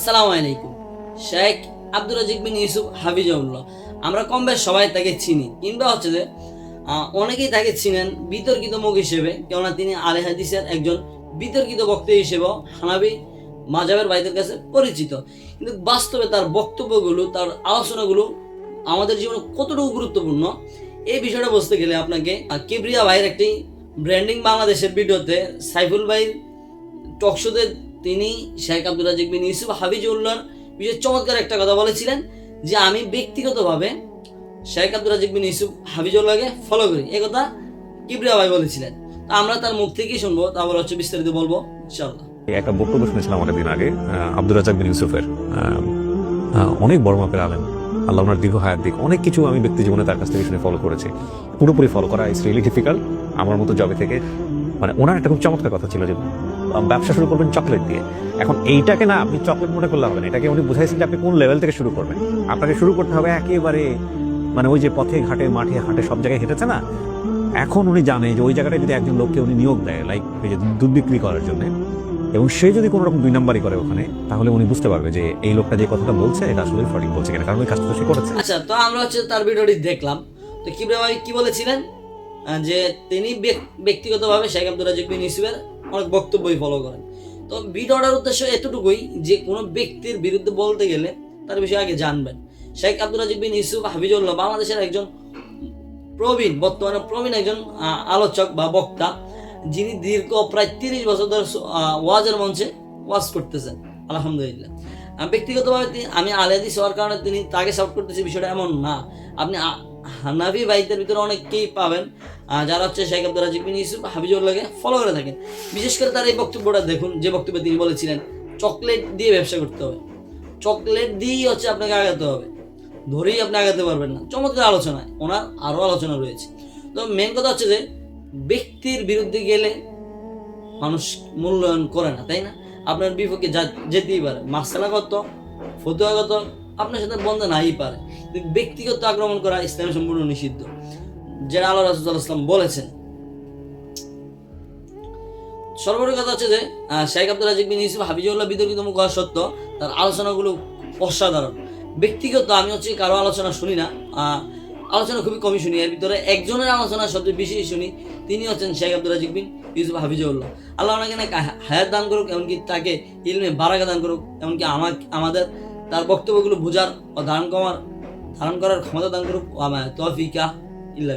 আসসালামু আলাইকুম। শেখ আব্দুর রাজিক বিন ইউসুফ হাফিজাউল্লাহ আমরা কম বেশ সবাই তাকে চিনি। কিংবা হচ্ছে যে অনেকেই তাকে চিনেন বিতর্কিত মুখ হিসেবে, কেননা তিনি আলে হাদিসের একজন বিতর্কিত বক্তা হিসেবেও হানাবি মাজাবের ভাইদের কাছে পরিচিত। কিন্তু বাস্তবে তার বক্তব্যগুলো, তার আলোচনাগুলো আমাদের জীবনে কতটুকু গুরুত্বপূর্ণ, এই বিষয়টা বুঝতে গেলে আপনাকে কিবরিয়া ভাইয়ের একটি ব্র্যান্ডিং বাংলাদেশের ভিডিওতে সাইফুল ভাইয়ের টকশোতে তিনি শেখ আব্দুল রাজিক বিন ইউসুফ হাবিজুল্লাহর বিষয়ে চমৎকার একটা কথা বলেছিলেন যে আমি ব্যক্তিগতভাবে শেখ আব্দুল রাজিক বিন ইউসুফ হাবিজুল্লাহকে ফলো করি। এ কথা কিবরিয়া ভাই বলেছিলেন। তো আমরা তার মুখ থেকেই শুনব তারপর হচ্ছে বিস্তারিত বলব ইনশাআল্লাহ। একটা বক্তব্য শুনেছিলাম অনেকদিন আগে আহ, আব্দুর রাজাক বিন ইউসুফের। অনেক বড় মাপের আলেম। আল্লাহ ওনার দীর্ঘ হায়াত দিক। অনেক কিছু আমি ব্যক্তি জীবনে তার কাছ থেকে শুনে ফলো করেছি। পুরোপুরি ফলো করা ইটস রিয়েলি ডিফিকাল্ট আমার মতো জবে থেকে মানে ওনার একটা খুব চমৎকার কথা ছিল যে ব্যবসা শুরু করবেন চকলেট দিয়ে। এখন এইটাকে না, আপনি চকলেট মনে করলে হবে না। এটাকে উনি বুঝাইছেন যে আপনি কোন লেভেল থেকে শুরু করবেন। আপনাকে শুরু করতে হবে একেবারে মানে ওই যে পথে ঘাটে, মাঠে হাটে সব জায়গায় হেঁটেছে না? এখন উনি জানে যে ওই জায়গাটায় যদি একজন লোককে উনি নিয়োগ দেয় লাইক এই যে দুধ বিক্রি করার জন্য, এবং সে যদি কোনো রকম দুই নাম্বারই করে ওখানে, তাহলে উনি বুঝতে পারবে যে এই লোকটা যে কথাটা বলছে, এটা আসলে সঠিক বলছে কিনা, কারণ ওই কাজটা সে করেছে। আচ্ছা তো আমরা হচ্ছে তার ভিডিওটি দেখলাম। তো কিবরিয়া ভাই কি বলেছিলেন? যে তিনি ব্যক- ব্যক্তিগতভাবে শেখ আব্দুল রাজিক বিন ইউসুফের অনেক বক্তব্যই ফলো করেন। তো ভিডিওটার উদ্দেশ্য এতটুকুই যে কোনো ব্যক্তির বিরুদ্ধে বলতে গেলে তার বিষয়ে আগে জানবেন। শেখ আব্দুল রাজিক বিন ইউসুফ হাফিজুল্লাহ বাংলাদেশের একজন প্রবীণ, বর্তমানে প্রবীণ একজন আলোচক বা বক্তা, যিনি দীর্ঘ প্রায় তিরিশ বছর ধরে ওয়াজের মঞ্চে ওয়াজ করতেছেন। আলহামদুলিল্লাহ। ব্যক্তিগতভাবে আমি আলেদি হওয়ার কারণে তিনি তাকে সাপোর্ট করতেছি বিষয়টা এমন না। আপনি হানাফি ভাইদের ভিতরে অনেককেই পাবেন। যারা হচ্ছে শেখ আব্দুল রাজিক বিন ইউসুফ হাবিজুল্লাহকে ফলো করে থাকেন। বিশেষ করে তার এই বক্তব্যটা দেখুন, যে বক্তব্য তিনি বলেছিলেন, চকলেট দিয়ে ব্যবসা করতে হবে। চকলেট দিয়েই হচ্ছে আপনাকে আগাতে হবে। ধরেই আপনি আগাতে পারবেন না। চমৎকার আলোচনা ওনার আরও আলোচনা রয়েছে। তো মেন কথা হচ্ছে যে, ব্যক্তির বিরুদ্ধে গেলে মানুষ মূল্যায়ন করে না, তাই না? আপনার বিপক্ষে যেতেই পারে। মাসালাগত, ফতুয়াগত আপনার সাথে বন্ধ নাই পারে। ব্যক্তিগত আক্রমণ করা ইসলামে সম্পূর্ণ নিষিদ্ধ। যেটা আল্লাহ রাসুল্লাহ ইসলাম বলেছেন। সর্বোপরি কথা হচ্ছে যে শেখ আব্দুল রাজিক বিন ইউসুফ হাবিজুল্লাহ বিতর্কিত মুখ হওয়া সত্য তার আলোচনাগুলো অসাধারণ। ব্যক্তিগত আমি হচ্ছে কারও আলোচনা শুনি না আলোচনা খুবই কমই শুনি। এর ভিতরে একজনের আলোচনা সবচেয়ে বেশি শুনি, তিনি হচ্ছেন শেখ আব্দুল রাজিক বিন ইউসুফ হাফিজউল্লাহ আল্লাহ ওনাকে নাকি হায়াত দান করুক, এমনকি তাকে ইলমে বারাকা দান করুক, এমনকি আমার আমাদের তার বক্তব্যগুলো বোঝার ও ধারণ করার ধারণ করার ক্ষমতা দান করুক তফিকা ইল্লা